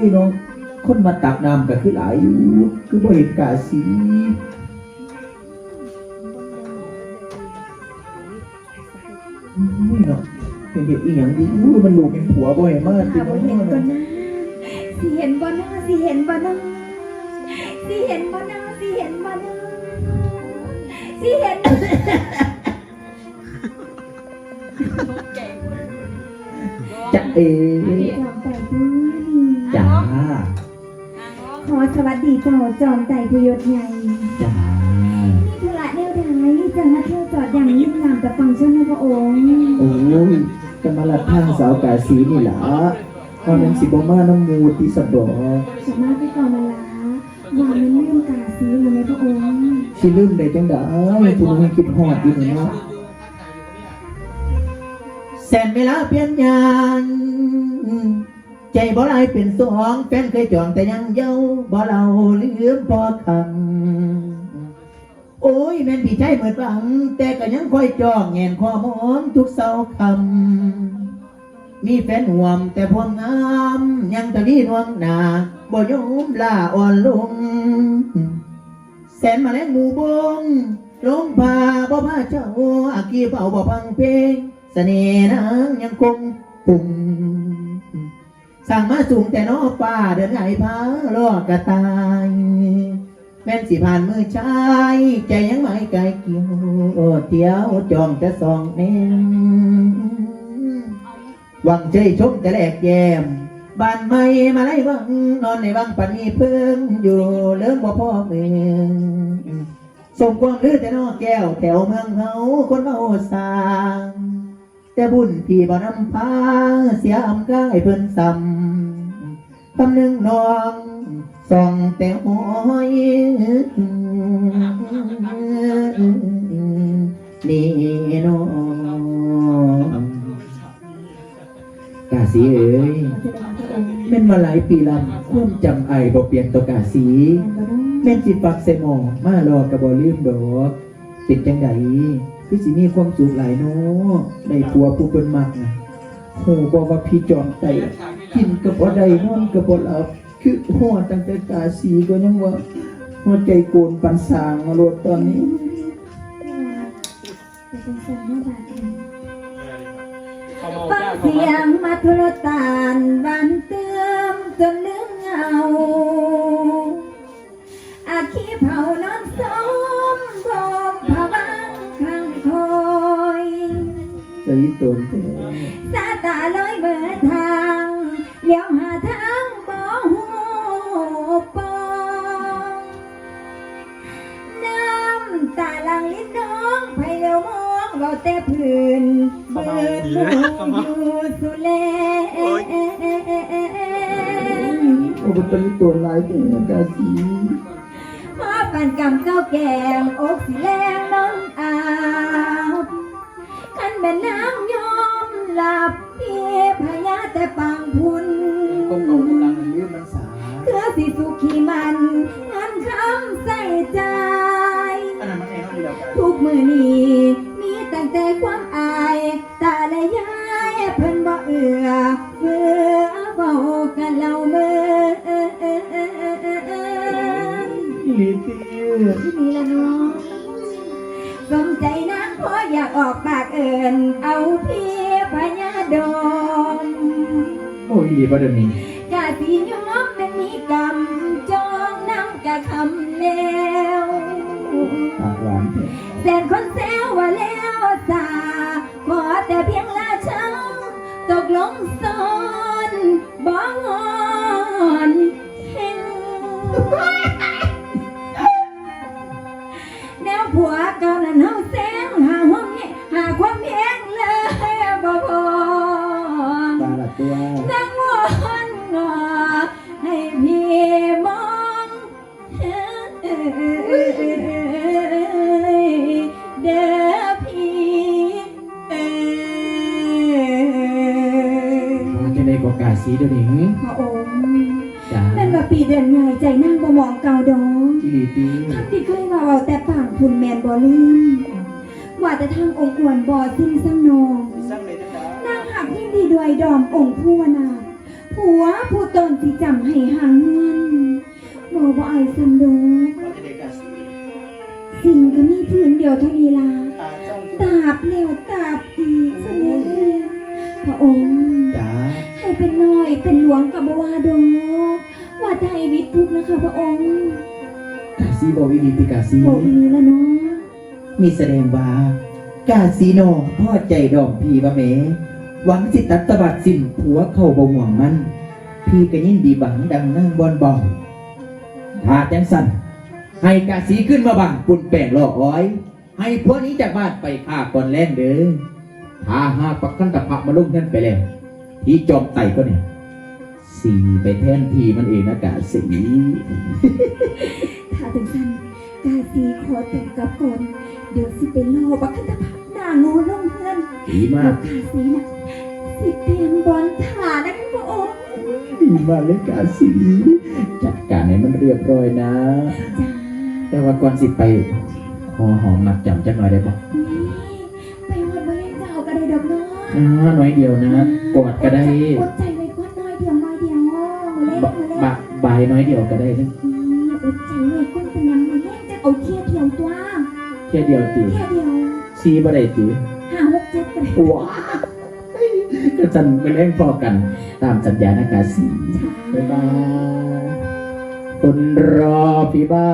พี่น้องคนมาตักน้ำก็คือหลายอยู่คือบ่เห็นกาสีนี่เนาะเป็นเด็กอีหยังดีอู้มันลูกเป็นผัวบ่อยมากหาบ่เห็นบ่นะสิเห็นบ่นะสิเห็นบ่นะสิเห็นบ่นะสิเห็นบ่นะสิเห็นบ่นะจะเอ ขอสวัสดีเจ้าจอมใจพยศใหญ่จ้ามีธุระแนวใดจะมาเที่ยวจอดอย่างยิ่งงามแต่ฟังก์ชันในพระองค์โอ้ยจะมาลัดทางสาวกาสีนี่ล่ะตอนนั้นสิบ่มาน้ำมูติสะดอสามารถไปก่อนมาลาว่ามันเรื่องกาสีอยู่ในพระองค์สิลืมได้จังได๋ผู้นึงคิดฮอดอยู่เนาะแสนเวลาเปลี่ยนยาง ใจบ่ลายเป็นสองแฟนเคยจองแต่ยังเย้าบ่เราลืมพอคำโอ้ยแม่นพี่ใจเหมือนฟัง แต่ก็ยังคอยจ้องแงนข้อมอนทุกเสาคำมีแฟนห่วมแต่พวงงามยังตะลีนวงหนาบ่ยอมลาอ่อนลง แสนมาแล้งหมู่บงลงพาบ่พาเจ้าอากีเฝ้าบ่พังเพลงเสน่ห์นางยังคงปุ่ม สั่งมาสูงแต่นอฟ้าเดินไหพาลอกกระตายแม่นสิผ่านมือชายใจยังไม่ไกลเกี่ยวโอ้เที่ยวจองแต่สองแนมหวังใจชมแต่แลกแยมบ้านไม่มาไล่วังนอนในวังปันนี้เพิ่งอยู่เลื่องบ่พ่อเมืองส่งความลือแต่นอกแก้วแถวเมืองเฮาคนเฮาสร้างแต่บุญพี่บ่นำพาเสียอำกายเพิ่นซ้ำ คำหนึ่งนองส่องแต่หอยนี่น้องกาสีเอ๋ยขอแม่นมาหลายปีลำความจำไอบ่เปลี่ยนตัวกาสีบ่ได้แม่นสิปักใส่หมอมารอกระบอลืมดอกเป็นจังไดคือสิมีความสุขหลายเนาะในผัวผู้เพิ่นมักนะโหบอกว่าพี่จอมไต กินกับบ่ได้นอนกับบ่หลับคือฮอดตั้งแต่กาสีก็ยังว่าหัวใจโกนปันสางมาโลดตอนนี้จะเป็นสันนิบาตเขาเมาฟังจ้าเขาเสียมางมาทุรตานวันเตือมจนลืมเงาอาคีเผานอนสมพรมผวังข้างคอยใจตนแต่สายตาลอยเบิดทา งเลี้ยวหาทางบ่หูปองน้ำตาลังลิ้นน้องไผเลี้ยวมองเบาแต่พื้นเบิดลูกอยู่สุเลโอ้เป็นตัวหลายแต่กาสีมาปันกำข้าแกงอกสีแรงน้องอาบขันเป็นน้ำยอมหลับเพียพยาแต่ปังพุน สิสุขีมันงานคำใส่ใจ อันนั้นมันแน่นอนเดียวกันทุกมือนี้มีตั้งแต่ความอายตาและยายเพิ่นบ่เอือเพื่อเบากันเล่าเมื่ออีหลีตีที่นี่ละเนาะสมใจนักเพราะอยากออกปากเอินเอาพี่พญาดมโอ้ยอีหลีบ่เดี๋ยวนี้ แท้แสนคนแซวว่าแล้วสาขอแต่เพียงลาชังตกลงส กว่ากาสีเดี๋ยวนี้พระองค์จ้าเป็นว่าปีเดือนไงใจนั่งบ่มองเก่าดองอีหลีตีคำที่เคยว่าเอาแต่ปากคุณแมนบ่ลืมว่าแต่ทางองค์อวนบ่สิ้นซ้ำนองสร้างเลยจังได๋นางหักยิ่งดีด้วยดอมองค์ผู้วนาผัวผู้ตนที่จำให้หางเงินบอกว่าไอ้สันโดกว่าจะได้กาสีสิ่งก็มีพื้นเดียวเท่านี้ล่ะตาเจ้าตาบแล้วตาบอีกเสน่ห์พระองค์ กับบ่ว่าดอกว่าไทยวิทย์ทุกข์นะคะพระองค์กาสีบอกวิธีติกาสีบอกอีแล้วเนาะมีแสดงว่ากาสีโนพ่อใจดอกพี่บะเมหวังสิตัดตบัดสิ้นผัวเข้าบ่ห่วงมัน พี่ก็ยินดีบังดังนั่งบอนบอกถ้าจังสันให้กาสีขึ้นมาบังปุ่นแป้งลอกอ้อย ให้พวกนี้จากบ้านไปฆ่าก่อนแล่นเด้อถ้าหากปักกันตะพะมาลุ่มนั่นไปแล้วที่จอมไต่ก็เนี่ย สีไปแทนทีมันเองนะกาสีถ้าถึงสั้นกาสีขอแต่งกับก่อนเดี๋ยวสิเป็นโลบักขันตะพักหน้าโง่ลงเพื่อนดีมาแล้วกกาสีน่ะสิเป็นบอลถานะคะพระองค์ดีมากเลยกาสีจัดการให้มันเรียบร้อยนะจ้าแต่ว่าก่อนสิไปขอหอมหมักจำจักหน่อยได้ปะนี่ไปวัดบริเจ้าก็ได้ดอกเนาะอ่าน้อยเดียวนะกอดก็ได้อดใจ บะบายน้อยเดียวก็ได้นะอืมอดใจไว้ก่อนเป็นยังมาเล่นจะเอาเที่ยวเที่ยวตัวแค่เดียวตีเที่ยวเดียวซีบ่ได้ตีห้าหกเจ็ดกันว้าก็จันไปเล่นพอกัน ตามสัญญานะกาสีบ๊ายบายคนรอพี่บ้าน